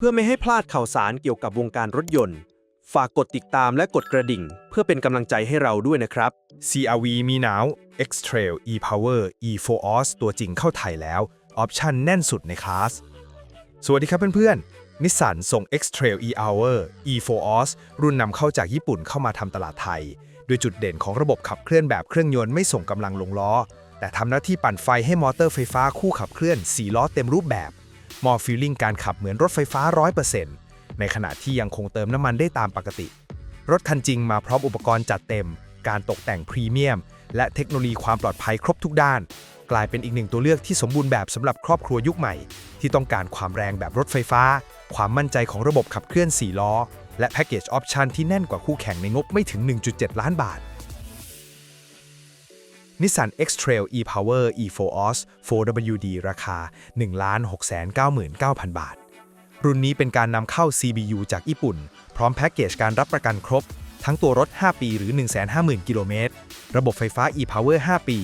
เพื่อไม่ให้พลาดข่าวสารเกี่ยวกับวงการรถยนต์ ฝากกดติดตามและกดกระดิ่ง เพื่อเป็นกำลังใจให้เราด้วยนะครับ CRV มีหนาว X-Trail e-Power e4os ตัวจริงเข้าไทยแล้ว ออปชั่นแน่นสุดในคลาส สวัสดีครับเพื่อนๆ นิสสันส่ง X-Trail e-Hour e4os รุ่นนำเข้าจากญี่ปุ่นเข้ามาทำตลาดไทย โดยจุดเด่นของระบบขับเคลื่อนแบบเครื่องยนต์ไม่ส่งกำลังลงล้อ แต่ทำหน้าที่ปั่นไฟให้มอเตอร์ไฟฟ้าคู่ขับเคลื่อน4ล้อเต็มรูปแบบ มอฟิลลิ่งการขับเหมือนรถไฟฟ้า 100%ในขณะที่ยังคงเติมน้ำมันได้ตามปกติ รถคันจริงมาพร้อมอุปกรณ์จัดเต็ม การตกแต่งพรีเมียม และเทคโนโลยีความปลอดภัยครบทุกด้าน กลายเป็นอีกหนึ่งตัวเลือกที่สมบูรณ์แบบสำหรับครอบครัวยุคใหม่ ที่ต้องการความแรงแบบรถไฟฟ้า ความมั่นใจของระบบขับเคลื่อน 4 ล้อ และแพ็กเกจออปชันที่แน่นกว่าคู่แข่งในงบไม่ถึง 1.7 ล้านบาท Nissan X-Trail e-Power e4os 4WD ราคา 1,699,000 บาท รุ่นนี้เป็นการนำเข้า CBU จากญี่ปุ่น พร้อมแพ็กเกจการรับประกันครบ ทั้งตัวรถ 5 ปีหรือ 150,000 กิโลเมตร ระบบไฟฟ้า e-Power 5 ปี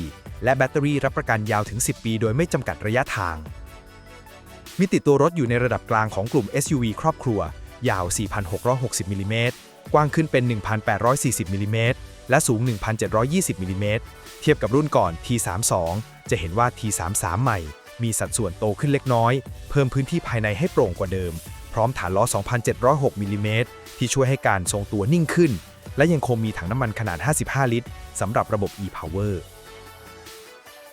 และแบตเตอรี่รับประกันยาวถึง 10 ปี โดยไม่จำกัดระยะทาง มิติตัวรถอยู่ในระดับกลางของกลุ่ม SUV ครอบครัว ยาว 4,660มิลลิเมตรกว้างขึ้นเป็น 1,840มิลลิเมตรและสูง 1,720มิลลิเมตรเทียบกับรุ่นก่อน T32 จะเห็นว่า T33 ใหม่ มีสัดส่วนโตขึ้นเล็กน้อย เพิ่มพื้นที่ภายในให้โปร่งกว่าเดิม พร้อมฐานล้อ 2,706มิลลิเมตรที่ช่วยให้การทรงตัวนิ่งขึ้น และยังคงมีถังน้ำมันขนาด 55 ลิตรสำหรับระบบ e-Power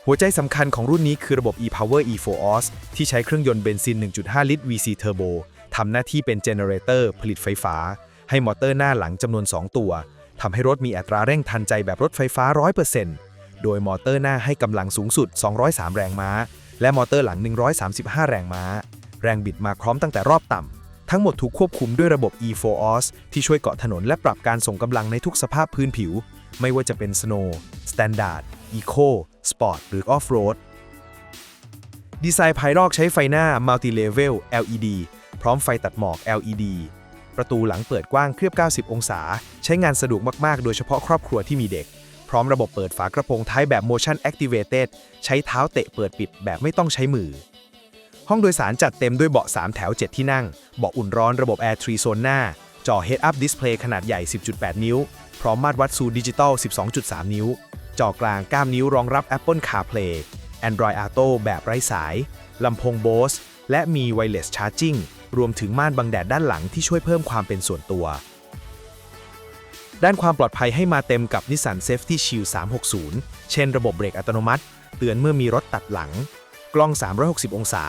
หัวใจสำคัญของรุ่นนี้คือระบบ e-Power e4os ที่ใช้เครื่องยนต์เบนซิน 1.5 ลิตร VC Turbo ทำหน้าที่เป็นเจเนเรเตอร์ผลิตไฟฟ้า ให้มอเตอร์หน้าหลังจำนวน 2 ตัวทำให้รถมีอัตราเร่งทันใจแบบรถไฟฟ้า 100%โดยมอเตอร์หน้าให้กำลังสูงสุด 203 แรงม้า และมอเตอร์หลัง 135 แรงม้า แรงบิดมาพร้อมตั้งแต่รอบต่ำ ทั้งหมดถูกควบคุมด้วยระบบ e4os ที่ช่วยเกาะถนนและปรับการส่งกำลังในทุกสภาพพื้นผิว ไม่ว่าจะเป็น Snow Standard Eco Sport หรือ Off-road ดีไซน์ภายนอกใช้ไฟหน้า Multi Level LED พร้อมไฟตัดหมอก LED ประตูหลังเปิดกว้างเคลือบ 90 องศา ใช้งานสะดวกมาก ๆ โดยเฉพาะครอบครัวที่มีเด็ก พร้อมระบบเปิดฝากระโปรงท้ายแบบ Motion Activated ใช้เท้าเตะเปิดปิดแบบไม่ต้องใช้มือ ห้องโดยสารจัดเต็มด้วยเบาะ 3 แถว 7 ที่นั่ง เบาะอุ่นร้อนระบบ Air 3 Zone หน้า จอ Head Up Display ขนาดใหญ่ 10.8 นิ้ว พร้อมมาตรวัดซูดิจิตอล 12.3 นิ้ว จอกลาง 9 นิ้วรองรับ Apple CarPlay Android Auto แบบไร้สายลำโพง Bose และมี Wireless Charging รวมถึงม่านบังแดดด้านหลังที่ช่วยเพิ่มความเป็นส่วนตัว ด้านความปลอดภัยให้มาเต็มกับ Nissan Safety Shield 360 เช่นระบบเบรกอัตโนมัติ เตือนเมื่อมีรถตัดหลัง กล้อง 360 องศา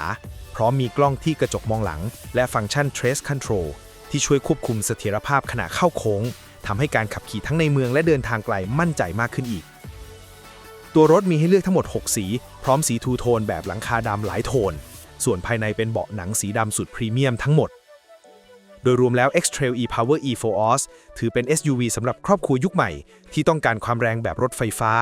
พร้อมมีกล้องที่กระจกมองหลัง และฟังก์ชัน Trace Control ที่ช่วยควบคุมเสถียรภาพขณะเข้าโค้งทำให้การขับขี่ทั้งในเมืองและเดินทางไกลมั่นใจมากขึ้นอีกตัวรถมีให้เลือกทั้งหมด 6 สี พร้อมสีทูโทนแบบหลังคาดำหลายโทน ส่วนภายในเป็นเบาะหนังสีดำสุดพรีเมียมทั้งหมด โดยรวมแล้ว X-Trail e-Power e4OS ถือเป็น SUV สำหรับครอบครัวยุคใหม่ ที่ต้องการความแรงแบบรถไฟฟ้า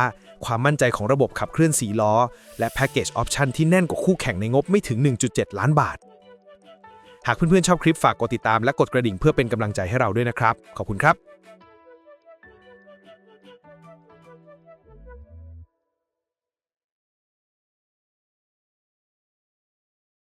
ความมั่นใจของระบบขับเคลื่อนสีล้อ และแพ็กเกจออปชันที่แน่นกว่าคู่แข่งในงบไม่ถึง 1.7 ล้านบาท หากเพื่อนๆชอบคลิปฝากกดติดตามและกดกระดิ่งเพื่อเป็นกำลังใจให้เราด้วยนะครับ ขอบคุณครับ